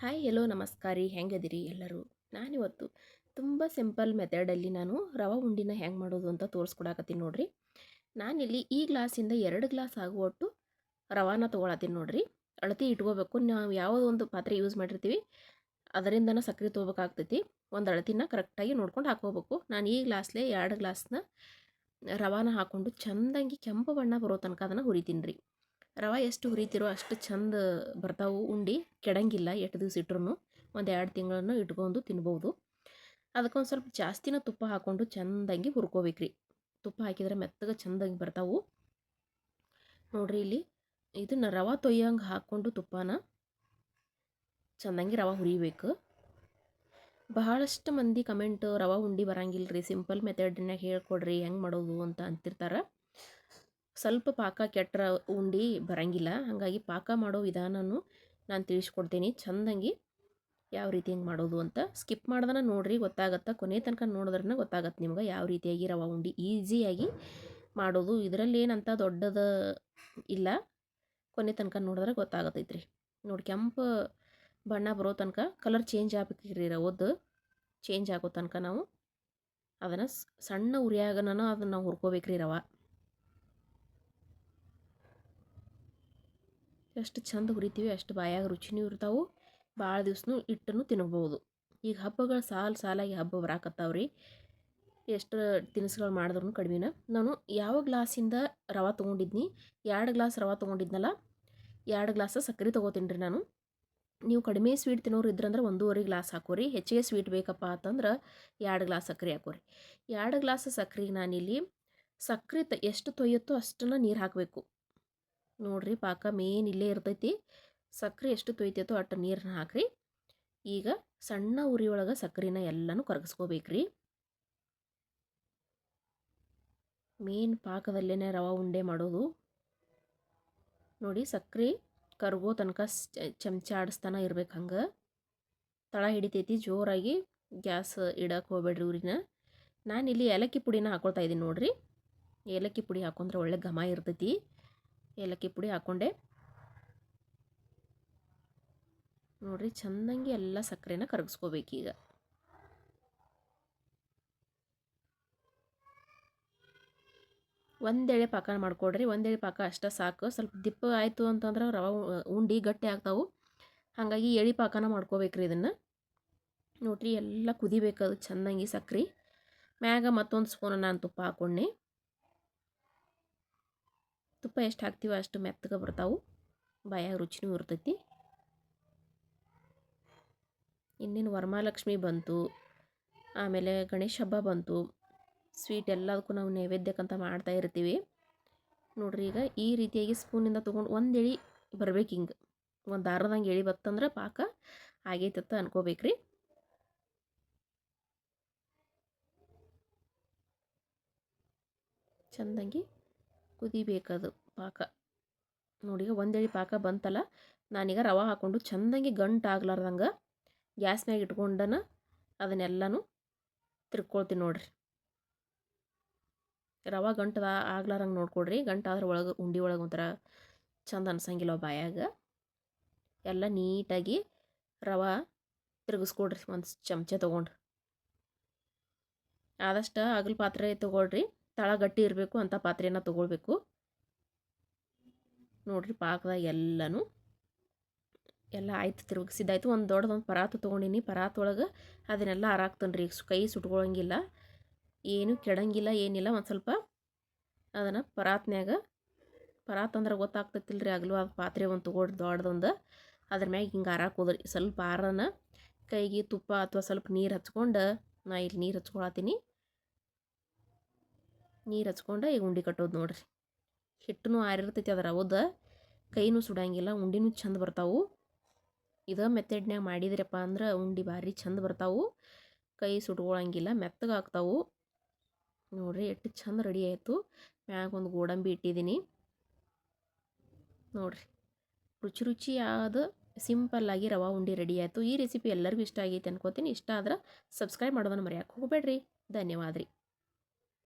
Hi hello ನಮಸ್ಕಾರ. ರೀ ಹೆಂಗದಿರಿ ಎಲ್ಲರೂ? ನಾನಿವತ್ತು ತುಂಬ ಸಿಂಪಲ್ ಮೆಥಡಲ್ಲಿ ನಾನು ರವೆ ಉಂಡಿನ ಹೆಂಗೆ ಮಾಡೋದು ಅಂತ ತೋರಿಸ್ಕೊಡಾಕತ್ತೀನಿ ನೋಡಿರಿ. ನಾನಿಲ್ಲಿ ಈ ಗ್ಲಾಸಿಂದ ಎರಡು ಗ್ಲಾಸ್ ಆಗುವಷ್ಟು ರವಾನ ತೊಗೊಳತ್ತೀನಿ ನೋಡಿರಿ. ಅಳತಿ ಇಟ್ಕೋಬೇಕು. ನಾವು ಯಾವುದೋ ಒಂದು ಪಾತ್ರೆ ಯೂಸ್ ಮಾಡಿರ್ತೀವಿ, ಅದರಿಂದನ ಸಕ್ಕರೆ ತೊಗೋಬೇಕಾಗ್ತೈತಿ. ಒಂದು ಅಳತಿನ ಕರೆಕ್ಟಾಗಿ ನೋಡ್ಕೊಂಡು ಹಾಕೋಬೇಕು ನಾನು ಈ ಗ್ಲಾಸ್ಲೇ ಎರಡು ಗ್ಲಾಸ್ನ ರವಾನ ಹಾಕ್ಕೊಂಡು ಚೆಂದಂಗಿ ಕೆಂಪು ಬಣ್ಣ ಬರೋ ತನಕ ಅದನ್ನು ಹುರಿತೀನಿ ರೀ ರವೆ ಎಷ್ಟು ಹುರಿತಿರೋ ಅಷ್ಟು ಚಂದ ಬರ್ತಾವು. ಉಂಡಿ ಕೆಡಂಗಿಲ್ಲ ಎಷ್ಟು ದಿವಸ ಇಟ್ರು ಒಂದು ಎರಡು ತಿಂಗಳನ್ನು ಇಟ್ಕೊಂಡು ತಿನ್ಬೋದು. ಅದಕ್ಕೊಂದು ಸ್ವಲ್ಪ ಜಾಸ್ತಿನ ತುಪ್ಪ ಹಾಕ್ಕೊಂಡು ಚೆಂದಂಗೆ ಹುರ್ಕೋಬೇಕ್ರಿ. ತುಪ್ಪ ಹಾಕಿದ್ರೆ ಮೆತ್ತಗೆ ಚೆಂದಾಗಿ ಬರ್ತಾವು. ನೋಡಿರಿ ಇಲ್ಲಿ ಇದನ್ನು ರವೆ ತೊಯ್ಯಂಗೆ ಹಾಕ್ಕೊಂಡು ತುಪ್ಪನ ಚೆಂದಂಗೆ ರವೆ ಹುರಿಬೇಕು. ಬಹಳಷ್ಟು ಮಂದಿ ಕಮೆಂಟ್ ರವೆ ಉಂಡಿ ಬರಂಗಿಲ್ಲ ರೀ ಸಿಂಪಲ್ ಮೆಥಡ್ನಾಗ ಹೇಳ್ಕೊಡ್ರಿ, ಹೆಂಗೆ ಮಾಡೋದು ಅಂತ ಅಂತಿರ್ತಾರೆ. ಸ್ವಲ್ಪ ಪಾಕ ಕೆಟ್ಟರ ಉಂಡಿ ಬರಂಗಿಲ್ಲ. ಹಾಗಾಗಿ ಪಾಕ ಮಾಡೋ ವಿಧಾನನೂ ನಾನು ತಿಳಿಸ್ಕೊಡ್ತೀನಿ. ಚಂದಂಗೆ ಯಾವ ರೀತಿ ಹಿಂಗೆ ಮಾಡೋದು ಅಂತ ಸ್ಕಿಪ್ ಮಾಡ್ದನ ನೋಡ್ರಿ, ಗೊತ್ತಾಗತ್ತೆ? ಕೊನೆ ತನಕ ನೋಡಿದ್ರೆ ಗೊತ್ತಾಗತ್ತೆ ನಿಮ್ಗೆ ಯಾವ ರೀತಿಯಾಗಿ ರವೆ ಉಂಡಿ ಈಸಿಯಾಗಿ ಮಾಡೋದು. ಇದರಲ್ಲಿ ಏನಂತ ದೊಡ್ಡದ ಇಲ್ಲ. ಕೊನೆ ತನಕ ನೋಡಿದ್ರೆ ಗೊತ್ತಾಗತ್ತೈತ್ರಿ ನೋಡಿ ಕೆಂಪು ಬಣ್ಣ ಬರೋ ತನಕ ಕಲರ್ ಚೇಂಜ್ ಆಗ್ಬೇಕ್ರಿ ರವದ್ದು ಚೇಂಜ್ ಆಗೋ ತನಕ ನಾವು ಅದನ್ನು ಸಣ್ಣ ಉರಿಯಾಗನ ಅದನ್ನು ನಾವು ಹುರ್ಕೋಬೇಕ್ರಿ ರವೆ. ಎಷ್ಟು ಚಂದ ಹುರಿತೀವಿ, ಅಷ್ಟು ಬಾಯಾಗ ರುಚಿನೂ ಇರ್ತಾವೆ. ಭಾಳ ದಿವ್ಸನೂ ಇಟ್ಟನು ತಿನ್ಬೋದು. ಈಗ ಹಬ್ಬಗಳು ಸಾಲು ಸಾಲಾಗಿ ಹಬ್ಬ ಬರಾಕತ್ತಾವ್ರಿ. ಎಷ್ಟು ತಿನಿಸುಗಳು ಮಾಡಿದ್ರು ಕಡಿಮೆನ. ನಾನು ಯಾವ ಗ್ಲಾಸಿಂದ ರವೆ ತೊಗೊಂಡಿದ್ನಿ ಎರಡು ಗ್ಲಾಸ್ ರವೆ ತೊಗೊಂಡಿದ್ನಲ್ಲ ಎರಡು ಗ್ಲಾಸ ಸಕ್ಕರೆ ತೊಗೋತೀನಿ ರೀ ನಾನು. ನೀವು ಕಡಿಮೆ ಸ್ವೀಟ್ ತಿನ್ನೋರು ಇದ್ರಂದ್ರೆ ಒಂದೂವರೆ ಗ್ಲಾಸ್ ಹಾಕೋರಿ, ಹೆಚ್ಚಿಗೆ ಸ್ವೀಟ್ ಬೇಕಪ್ಪ ಅಂತಂದ್ರೆ ಎರಡು ಗ್ಲಾಸ್ ಸಕ್ಕರೆ ಹಾಕೋರಿ. ಎರಡು ಗ್ಲಾಸ್ ಸಕ್ಕರೆಗೆ ನಾನಿಲ್ಲಿ ಸಕ್ಕರೆ ತ, ಎಷ್ಟು ತೊಯ್ಯುತ್ತೋ ಅಷ್ಟನ್ನು ನೀರು ಹಾಕಬೇಕು. ನೋಡ್ರಿ ಪಾಕ ಮೇನ್ ಇಲ್ಲೇ ಇರ್ತೈತಿ. ಸಕ್ಕರೆ ಎಷ್ಟು ತೊಯ್ತೈತೋ ಅಷ್ಟು ನೀರನ್ನ ಹಾಕ್ರಿ. ಈಗ ಸಣ್ಣ ಉರಿಯೊಳಗೆ ಸಕ್ಕರೆನ ಎಲ್ಲನೂ ಕರಗಿಸ್ಕೋಬೇಕ್ರಿ. ಮೇನ್ ಪಾಕದಲ್ಲೇ ರವೆ ಉಂಡೆ ಮಾಡೋದು. ನೋಡಿ ಸಕ್ಕರೆ ಕರಗೋ ತನಕ ಚಮಚ ಆಡಿಸ್ತಾನ ಇರ್ಬೇಕು ಹಂಗೆ. ತಳ ಹಿಡಿತೈತಿ ಜೋರಾಗಿ ಗ್ಯಾಸ್ ಇಡಕ್ಕೆ ಹೋಗ್ಬೇಡ್ರಿ ಊರಿನ ಇಲ್ಲಿ ಏಲಕ್ಕಿ ಪುಡಿನ ಹಾಕೊಳ್ತಾ ಇದ್ದೀನಿ ನೋಡಿರಿ. ಏಲಕ್ಕಿ ಪುಡಿ ಹಾಕೊಂಡ್ರೆ ಒಳ್ಳೆ ಘಮ ಇರ್ತೈತಿ. ಏಲಕ್ಕಿ ಪುಡಿ ಹಾಕ್ಕೊಂಡೆ ನೋಡಿರಿ ಚೆನ್ನಾಗಿ ಎಲ್ಲ ಸಕ್ಕರೆನ ಕರಗಿಸ್ಕೋಬೇಕೀಗ ಒಂದೆಳೆ ಪಾಕ ಮಾಡ್ಕೊಡ್ರಿ, ಒಂದೆಳೆ ಪಾಕ ಅಷ್ಟೇ ಸಾಕು. ಸ್ವಲ್ಪ ದಿಪ್ಪ ಆಯಿತು ಅಂತಂದ್ರೆ ರವೆ ಉಂಡಿ ಗಟ್ಟಿ ಆಗ್ತಾವು. ಹಾಗಾಗಿ ಎಳಿ ಪಾಕನ ಮಾಡ್ಕೋಬೇಕ್ರಿ ಇದನ್ನು. ನೋಡ್ರಿ, ಎಲ್ಲ ಕುದಿಬೇಕದು, ಚೆಂದಂಗೆ ಸಕ್ರೆ. ಮ್ಯಾಗ ಮತ್ತೊಂದು ಸ್ಪೂನ್ ನಾನು ತುಪ್ಪ ಹಾಕ್ಕೊಂಡೆ ತುಪ್ಪ ಎಷ್ಟು ಹಾಕ್ತೀವೋ ಅಷ್ಟು ಮೆತ್ತಗೆ ಬರ್ತಾವೆ. ಬಾಯಾಗ ರುಚಿನೂ ಇರ್ತೈತಿ. ಇನ್ನೇನು ವರಮಹಾಲಕ್ಷ್ಮಿ ಬಂತು. ಆಮೇಲೆ ಗಣೇಶ ಹಬ್ಬ ಬಂತು. ಸ್ವೀಟ್ ಎಲ್ಲದಕ್ಕೂ ನಾವು ನೈವೇದ್ಯಕ್ಕಂತ ಮಾಡ್ತಾ ಇರ್ತೀವಿ. ನೋಡ್ರಿ ಈಗ ಈ ರೀತಿಯಾಗಿ ಸ್ಪೂನಿಂದ ತೊಗೊಂಡು ಒಂದು ಎಳಿ ಬರ್ಬೇಕು ಹಿಂಗೆ. ಒಂದು ದಾರದಂಗೆ ಎಳಿ ಬತ್ತಂದ್ರೆ ಪಾಕ ಆಗೈತತ್ತ ಅನ್ಕೋಬೇಕ್ರಿ. ಚಂದಂಗಿ ಕುದಿಬೇಕದು ಪಾಕ. ನೋಡಿ ಒಂದೇಳಿ ಪಾಕ ಬಂತಲ್ಲ? ನಾನೀಗ ರವೆ ಹಾಕ್ಕೊಂಡು ಚಂದಂಗೆ ಗಂಟು ಆಗ್ಲಾರ್ದಂಗೆ ಗ್ಯಾಸ್ ಮ್ಯಾಗ ಇಟ್ಕೊಂಡನ ಅದನ್ನೆಲ್ಲನೂ ತಿರ್ಕೊಳ್ತೀನಿ ನೋಡ್ರಿ. ರವೆ ಗಂಟು ಆಗ್ಲಾರಂಗೆ ನೋಡ್ಕೊಡ್ರಿ. ಗಂಟು ಆದ್ರೆ ಒಳಗೆ, ಉಂಡೆ ಒಳಗೆ ಒಂಥರ ಚಂದ ಅನ್ಸಂಗಿಲ್ಲ ಬಾಯಾಗ. ಎಲ್ಲ ನೀಟಾಗಿ ರವೆ ತಿರುಗಿಸ್ಕೊಡ್ರಿ ಒಂದು ಚಮಚ ತೊಗೊಂಡು ಆದಷ್ಟು ಅಗಲ ಪಾತ್ರೆ ತೊಗೊಳ್ರಿ. ತಳ ಗಟ್ಟಿ ಇರಬೇಕು ಅಂಥ ಪಾತ್ರೆಯನ್ನು ತೊಗೊಳ್ಬೇಕು. ನೋಡಿರಿ ಪಾಕದಾಗ ಎಲ್ಲನೂ. ಎಲ್ಲ ಆಯ್ತು ತಿರುಗಿಸಿದ್ದಾಯ್ತು ಒಂದು ದೊಡ್ಡದೊಂದು ಪರಾತು ತೊಗೊಂಡಿನಿ. ಒಳಗೆ ಅದನ್ನೆಲ್ಲ ಹಾರಾಕ್ತಾನೆ ರೀ ಕೈ ಸುಟ್ಕೊಳಂಗಿಲ್ಲ. ಏನು ಕೆಡಂಗಿಲ್ಲ, ಏನಿಲ್ಲ. ಒಂದು ಸ್ವಲ್ಪ ಅದನ್ನು ಪರಾತ್ನ್ಯಾಗ, ಪರಾತ್ ಅಂದ್ರೆ ಗೊತ್ತಾಗ್ತೈತಿಲ್ಲ ರೀ ಆಗಲೂ ಅದು ಪಾತ್ರೆ ಒಂದು ತೊಗೊಳ್ರಿ ದೊಡ್ಡದೊಂದು. ಅದ್ರ ಮ್ಯಾಗ ಹಿಂಗೆ ಹಾರಾಕೋದ್ರಿ ಸ್ವಲ್ಪ ಆರನ ಕೈಗೆ ತುಪ್ಪ ಅಥವಾ ಸ್ವಲ್ಪ ನೀರು ಹಚ್ಕೊಂಡು, ನಾ ಇಲ್ಲಿ ನೀರು ಹಚ್ಕೊಳತ್ತೀನಿ ನೀರು ಹಚ್ಕೊಂಡು ಈಗ ಉಂಡೆ ಕಟ್ಟೋದು ನೋಡ್ರಿ. ಹಿಟ್ಟೂ ಆರಿರ್ತೈತಿ ಅದರ ಅವದ ಕೈನೂ ಸುಡಂಗಿಲ್ಲ, ಉಂಡಿನೂ ಚಂದ ಬರ್ತಾವು. ಇದು ಮೆಥಡ್ನ್ಯಾಗ ಮಾಡಿದ್ರಪ್ಪ ಅಂದ್ರೆ ಉಂಡೆ ಭಾರಿ ಚಂದ ಬರ್ತಾವು. ಕೈ ಸುಟ್ಕೊಳಂಗಿಲ್ಲ ಮೆತ್ತಗಾಗ್ತಾವು ನೋಡ್ರಿ ಎಷ್ಟು ಚಂದ ರೆಡಿ ಆಯಿತು. ಮ್ಯಾಗ ಒಂದು ಗೋಡಂಬಿ ಇಟ್ಟಿದ್ದೀನಿ ನೋಡ್ರಿ. ರುಚಿ ರುಚಿಯಾದ ಸಿಂಪಲ್ಲಾಗಿ ರವಾ ಉಂಡೆ ರೆಡಿ ಆಯಿತು. ಈ ರೆಸಿಪಿ ಎಲ್ಲರಿಗೂ ಇಷ್ಟ ಆಗೈತೆ ಅನ್ಕೋತೀನಿ. ಇಷ್ಟ ಆದ್ರೆ ಸಬ್ಸ್ಕ್ರೈಬ್ ಮಾಡೋದನ್ನು ಮರೆಯೋಕೆ ಹೋಗಬೇಡ್ರಿ. ಧನ್ಯವಾದ ರೀ